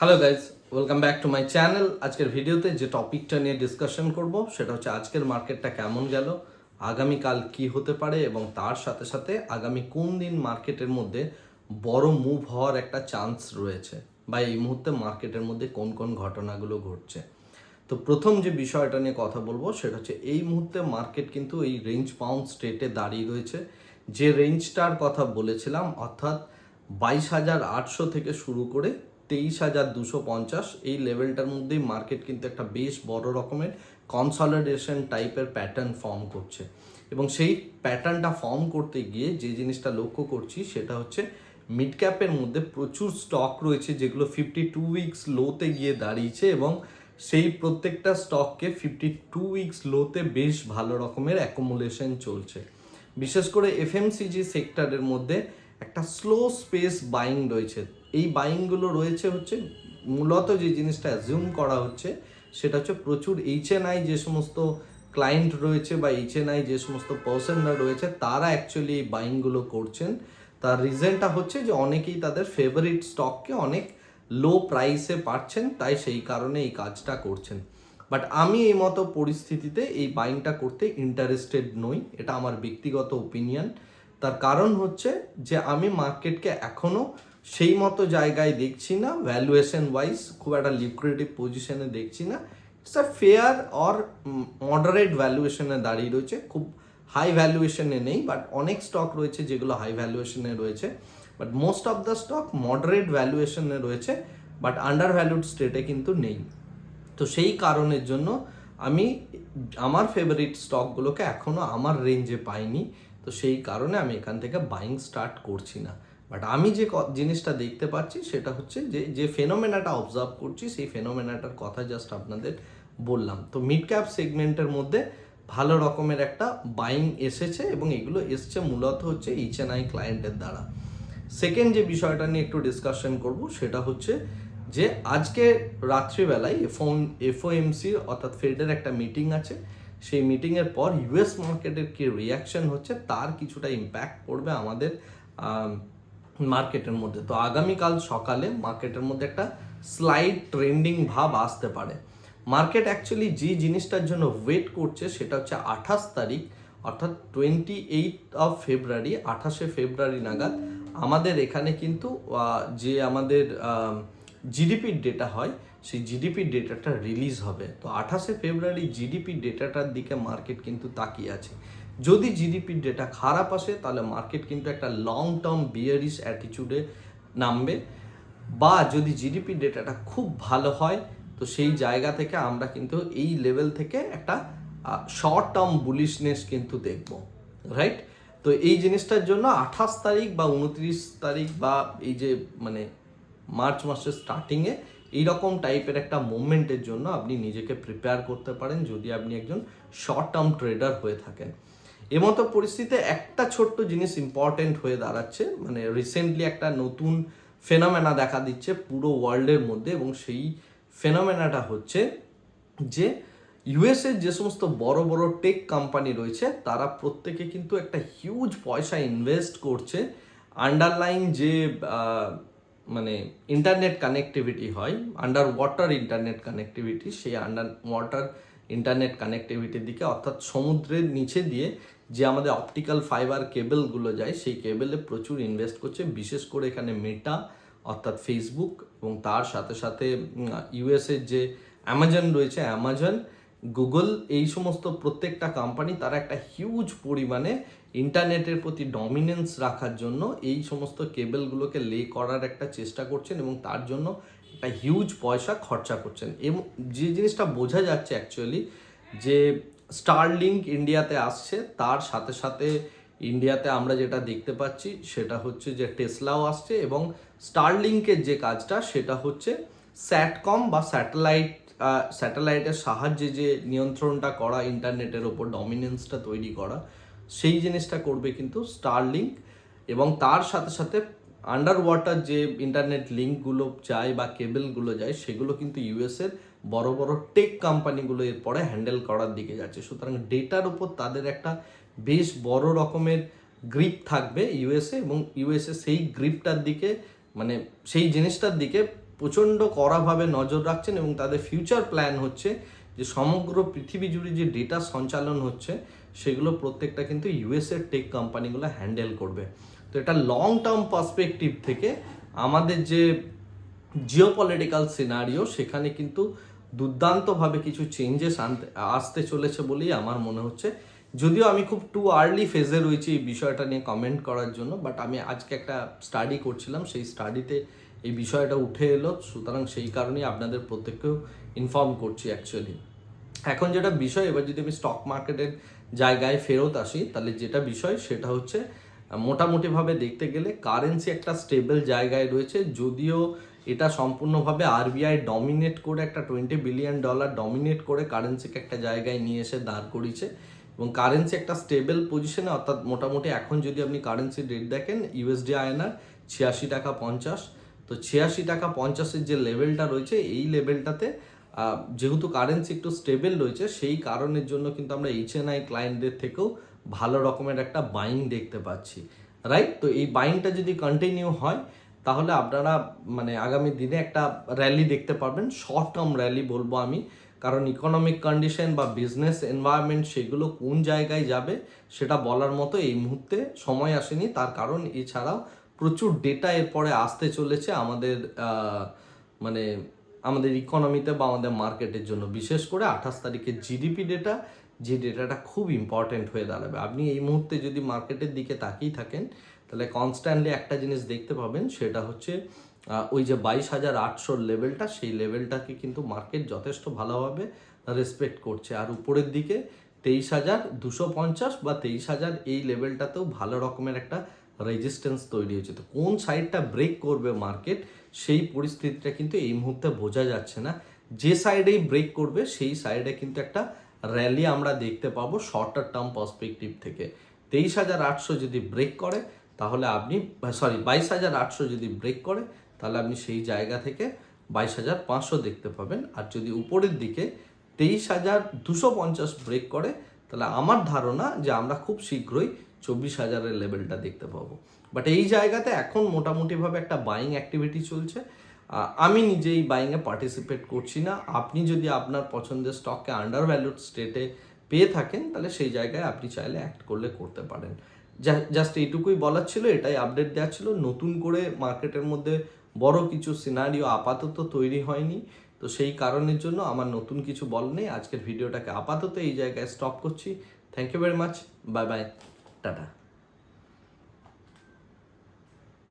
Hello guys welcome back to my channel আজকের ভিডিওতে যে টপিকটা নিয়ে ডিসকাশন করব, সেটা হচ্ছে আজকের মার্কেটটা কেমন গেল, আগামীকাল কি হতে পারে এবং তার সাথে সাথে আগামী কোন দিন মার্কেটের মধ্যে বড় মুভ হওয়ার একটা চান্স রয়েছে বা এই মুহূর্তে মার্কেটের মধ্যে কোন কোন ঘটনাগুলো ঘটছে। তো প্রথম যে বিষয়টা নিয়ে কথা বলব, সেটা হচ্ছে এই মুহূর্তে মার্কেট কিন্তু এই রেঞ্জ পাউন্ড স্টেটে দাঁড়িয়ে রয়েছে। যে রেঞ্জটার কথা বলেছিলাম, অর্থাৎ বাইশ হাজার আটশো থেকে শুরু করে তেইশ হাজার দুশো পঞ্চাশ। এই লেভেলটার মধ্যেই মার্কেট কিন্তু একটা বেশ বড় রকমের কনসলিডেশন টাইপের প্যাটার্ন ফর্ম করছে। এবং সেই প্যাটার্নটা ফর্ম করতে গিয়ে যে জিনিসটা লক্ষ্য করছি সেটা হচ্ছে মিড ক্যাপের মধ্যে প্রচুর স্টক রয়েছে যেগুলো ফিফটি টু উইকস লোতে গিয়ে দাঁড়িয়েছে এবং সেই প্রত্যেকটা স্টককে ফিফটি টু উইকস লোতে বেশ ভালো রকমের অ্যাকোমোলেশন চলছে। বিশেষ করে এফএমসিজি সেক্টরের মধ্যে একটা স্লো স্পেস বাইং রয়েছে। এই বাইংগুলো রয়েছে হচ্ছে, মূলত যে জিনিসটা অ্যাজিউম করা হচ্ছে, সেটা হচ্ছে প্রচুর এইচএনআই যে সমস্ত ক্লায়েন্ট রয়েছে বা এইচএনআই যে সমস্ত পার্সনরা রয়েছে, তারা অ্যাকচুয়ালি এই বাইংগুলো করছেন। তার রিজনটা হচ্ছে যে অনেকেই তাদের ফেভারিট স্টককে অনেক লো প্রাইসে পাচ্ছেন, তাই সেই কারণে এই কাজটা করছেন। বাট আমি এই মতো পরিস্থিতিতে এই বাইংটা করতে ইন্টারেস্টেড নই, এটা আমার ব্যক্তিগত ওপিনিয়ন তার কারণ হচ্ছে যে আমি মার্কেটকে এখনও সেই মতো জায়গায় দেখছি না ভ্যালুয়েশন ওয়াইজ খুব একটা লিকুইডিটি পজিশনে দেখছি না। It's a fair or moderate ভ্যালুয়েশনে দাঁড়িয়ে রয়েছে। খুব হাই ভ্যালুয়েশনে নেই বাট অনেক স্টক রয়েছে যেগুলো হাই ভ্যালুয়েশনে রয়েছে। But most of the stock moderate ভ্যালুয়েশনে রয়েছে বাট আন্ডার ভ্যালুড স্টেটে কিন্তু নেই। তো সেই কারণের জন্য আমি আমার ফেভারিট স্টকগুলোকে এখনও আমার রেঞ্জে পাইনি। তো সেই কারণে আমি এখান থেকে বাইং স্টার্ট করছি না। বাট আমি যে জিনিসটা দেখতে পাচ্ছি সেটা হচ্ছে যে যে ফেনোমেনাটা অবজার্ভ করছি, সেই ফেনোমেনাটার কথা জাস্ট আপনাদের বললাম। তো মিড ক্যাপ সেগমেন্টের মধ্যে ভালো রকমের একটা বাইং এসেছে এবং এগুলো এসছে মূলত হচ্ছে এইচএনআই ক্লায়েন্টের দ্বারা। সেকেন্ড যে বিষয়টা নিয়ে একটু ডিসকাশন করব সেটা হচ্ছে যে, আজকে রাত্রিবেলায় এফওন এফওএমসি অর্থাৎ ফেডের একটা মিটিং আছে। সেই মিটিংয়ের পর ইউএস মার্কেটের কি রিয়াকশন হচ্ছে, তার কিছুটা ইম্প্যাক্ট পড়বে আমাদের মার্কেটের মধ্যে। তো আগামীকাল সকালে মার্কেটের মধ্যে একটা স্লাইড ট্রেন্ডিং ভাব আসতে পারে। মার্কেট অ্যাকচুয়ালি যে জিনিসটার জন্য ওয়েট করছে, সেটা হচ্ছে আঠাশ তারিখ, অর্থাৎ টোয়েন্টি এইট অফ ফেব্রুয়ারি আঠাশে ফেব্রুয়ারি নাগাদ। আমাদের এখানে কিন্তু যে আমাদের জিডিপির ডেটা হয়, সেই জিডিপির ডেটাটা রিলিজ হবে। তো আঠাশে ফেব্রুয়ারি জিডিপি ডেটাটার দিকে মার্কেট কিন্তু তাকিয়ে আছে। যদি জিডিপির ডেটা খারাপ আসে, তাহলে মার্কেট কিন্তু একটা লং টার্ম বিয়ারিশ অ্যাটিটিউডে নামবে। বা যদি জিডিপি ডেটাটা খুব ভালো হয়, তো সেই জায়গা থেকে আমরা কিন্তু এই লেভেল থেকে একটা শর্ট টার্ম বুলিশনেস কিন্তু দেখব। রাইট তো এই জিনিসটার জন্য আঠাশ তারিখ বা উনত্রিশ তারিখ বা এই যে মানে মার্চ মাসের স্টার্টিংয়ে এইরকম টাইপের একটা মুভমেন্টের জন্য আপনি নিজেকে প্রিপেয়ার করতে পারেন যদি আপনি একজন শর্ট টার্ম ট্রেডার হয়ে থাকেন। এমতো পরিস্থিতিতে একটা ছোট্ট জিনিস ইম্পর্টেন্ট হয়ে দাঁড়াচ্ছে মানে রিসেন্টলি একটা নতুন ফেনোমেনা দেখা দিচ্ছে পুরো ওয়ার্ল্ডের মধ্যে এবং সেই ফেনোমেনাটা হচ্ছে যে ইউএসের যে সমস্ত বড় বড় টেক কোম্পানি রয়েছে, তারা প্রত্যেকে কিন্তু একটা হিউজ পয়সা ইনভেস্ট করছে আন্ডারলাইন যে মানে ইন্টারনেট কানেক্টিভিটি হয় আন্ডার ওয়াটার ইন্টারনেট কানেক্টিভিটি সেই আন্ডার ওয়াটার ইন্টারনেট কানেক্টিভিটির দিকে, অর্থাৎ সমুদ্রের নিচে দিয়ে যে আমাদের অপটিক্যাল ফাইবার কেবেলগুলো যায়, সেই কেবেলে প্রচুর ইনভেস্ট করছে, বিশেষ করে এখানে মেটা অর্থাৎ ফেসবুক এবং তার সাথে সাথে ইউএসের যে অ্যামাজন রয়েছে অ্যামাজন গুগল এই সমস্ত প্রত্যেকটা কোম্পানি তারা একটা হিউজ পরিমাণে ইন্টারনেটের প্রতি ডমিনেন্স রাখার জন্য এই সমস্ত কেবেলগুলোকে লে করার একটা চেষ্টা করছেন এবং তার জন্য একটা হিউজ পয়সা খরচা করছেন। এবং যে জিনিসটা বোঝা যাচ্ছে অ্যাকচুয়ালি যে স্টারলিংক ইন্ডিয়াতে আসছে, তার সাথে সাথে ইন্ডিয়াতে আমরা যেটা দেখতে পাচ্ছি সেটা হচ্ছে যে টেসলাও আসছে এবং স্টারলিংকের যে কাজটা সেটা হচ্ছে স্যাটকম বা স্যাটেলাইট স্যাটেলাইটের সাহায্যে যে নিয়ন্ত্রণটা করা ইন্টারনেটের ওপর ডমিনেন্সটা তৈরি করা, সেই জিনিসটা করবে কিন্তু স্টারলিংক এবং তার সাথে সাথে আন্ডার ওয়াটার যে ইন্টারনেট লিঙ্কগুলো যায় বা কেবেলগুলো যায়, সেগুলো কিন্তু ইউএসের বড় বড় টেক কোম্পানিগুলো এরপরে হ্যান্ডেল করার দিকে যাচ্ছে। সুতরাং ডেটার উপর তাদের একটা বেশ বড় রকমের গ্রিপ থাকবে ইউএসএ এবং ইউএসএ সেই গ্রিপটার দিকে মানে সেই জিনিসটার দিকে প্রচণ্ড কড়াভাবে নজর রাখছেন এবং তাদের ফিউচার প্ল্যান হচ্ছে যে সমগ্র পৃথিবী জুড়ে যে ডেটা সঞ্চালন হচ্ছে, সেগুলো প্রত্যেকটা কিন্তু ইউএসের টেক কোম্পানিগুলো হ্যান্ডেল করবে। তো এটা লং টার্ম পার্সপেক্টিভ থেকে আমাদের যে জিওপলিটিক্যাল সিনারিও সেখানে কিন্তু দুর্দান্তভাবে কিছু চেঞ্জেস আনতে, আসতে চলেছে বলেই আমার মনে হচ্ছে। যদিও আমি খুব টু আর্লি ফেজে রয়েছি এই বিষয়টা নিয়ে কমেন্ট করার জন্য বাট আমি আজকে একটা স্টাডি করছিলাম, সেই স্টাডিতে এই বিষয়টা উঠে এলো, সুতরাং সেই কারণেই আপনাদের প্রত্যেককেও ইনফর্ম করছি অ্যাকচুয়ালি এখন যেটা বিষয়, এবার যদি আমি স্টক মার্কেটের জায়গায় ফেরত আসি, তাহলে যেটা বিষয়, সেটা হচ্ছে, মোটামুটিভাবে দেখতে গেলে কারেন্সি একটা স্টেবল জায়গায় রয়েছে, যদিও এটা সম্পূর্ণভাবে আরবিআই ডমিনেট করে একটা টোয়েন্টি বিলিয়ন ডলার ডমিনেট করে কারেন্সিকে একটা জায়গায় নিয়ে এসে দাঁড় করিয়েছে। এবং কারেন্সি একটা স্টেবল পজিশনে অর্থাৎ মোটামুটি এখন যদি আপনি কারেন্সি রেট দেখেন ইউএসডি আয়নার ছিয়াশি টাকা পঞ্চাশ তো ছিয়াশি টাকা পঞ্চাশের যে লেভেলটা রয়েছে, এই লেভেলটাতে যেহেতু কারেন্সি একটু স্টেবল রয়েছে, সেই কারণের জন্য কিন্তু আমরা এইচএনআই ক্লায়েন্টদের থেকেও ভালো রকমের একটা বাইং দেখতে পাচ্ছি রাইট তো এই বাইংটা যদি কন্টিনিউ হয়, তাহলে আপনারা মানে আগামী দিনে একটা র্যালি দেখতে পারবেন শর্ট টার্ম র্যালি বলব আমি। কারণ ইকোনমিক কন্ডিশন বা বিজনেস এনভায়রনমেন্ট সেগুলো কোন জায়গায় যাবে, সেটা বলার মতো এই মুহূর্তে সময় আসেনি। তার কারণ এছাড়াও প্রচুর ডেটা এরপরে আসতে চলেছে আমাদের মানে আমাদের ইকোনমিতে বা আমাদের মার্কেটের জন্য। বিশেষ করে আঠাশ তারিখের জিডিপি ডেটা যে ডেটাটা খুব ইম্পর্টেন্ট হয়ে দাঁড়াবে। আপনি এই মুহূর্তে যদি মার্কেটের দিকে তাকিয়ে থাকেন, তাহলে কনস্ট্যান্টলি একটা জিনিস দেখতে পাবেন, সেটা হচ্ছে ওই যে বাইশ হাজার আটশোর লেভেলটা সেই লেভেলটাকে কিন্তু মার্কেট যথেষ্ট ভালোভাবে রেসপেক্ট করছে। আর উপরের দিকে তেইশ হাজার দুশো পঞ্চাশ বা তেইশ হাজার এই লেভেলটাতেও ভালো রকমের একটা রেজিস্ট্যান্স তৈরি হয়েছে। তো কোন সাইডটা ব্রেক করবে মার্কেট সেই পরিস্থিতিটা কিন্তু এই মুহূর্তে বোঝা যাচ্ছে না। যে সাইডেই ব্রেক করবে, সেই সাইডে কিন্তু একটা র্যালি আমরা দেখতে পাবো শর্টার টার্ম পার্সপেক্টিভ থেকে। তেইশ হাজার আটশো যদি ব্রেক করে, তাহলে আপনি সরি বাইশ হাজার আটশো যদি ব্রেক করে, তাহলে আপনি সেই জায়গা থেকে বাইশ হাজার পাঁচশো দেখতে পাবেন। আর যদি উপরের দিকে তেইশ হাজার দুশো পঞ্চাশ ব্রেক করে, তাহলে আমার ধারণা যে আমরা খুব শীঘ্রই চব্বিশ হাজারের লেভেলটা দেখতে পাবো। বাট এই জায়গাতে এখন মোটামুটিভাবে একটা বাইং অ্যাক্টিভিটি চলছে। আমি নিজেই বাইংয়ে পার্টিসিপেট করছি না। আপনি যদি আপনার পছন্দের স্টককে আন্ডার ভ্যালুড স্টেটে পেয়ে থাকেন, তাহলে সেই জায়গায় আপনি চাইলে অ্যাক্ট করলে করতে পারেন। জাস্ট এইটুকুই বলার ছিল, এটাই আপডেট দেওয়া ছিল। নতুন করে মার্কেটের মধ্যে বড় কিছু সিনারিও আপাতত তৈরি হয়নি। তো সেই কারণের জন্য আমার নতুন কিছু বল নেই। আজকের ভিডিওটাকে আপাতত এই জায়গায় স্টপ করছি। Thank you very much bye bye 蛋蛋。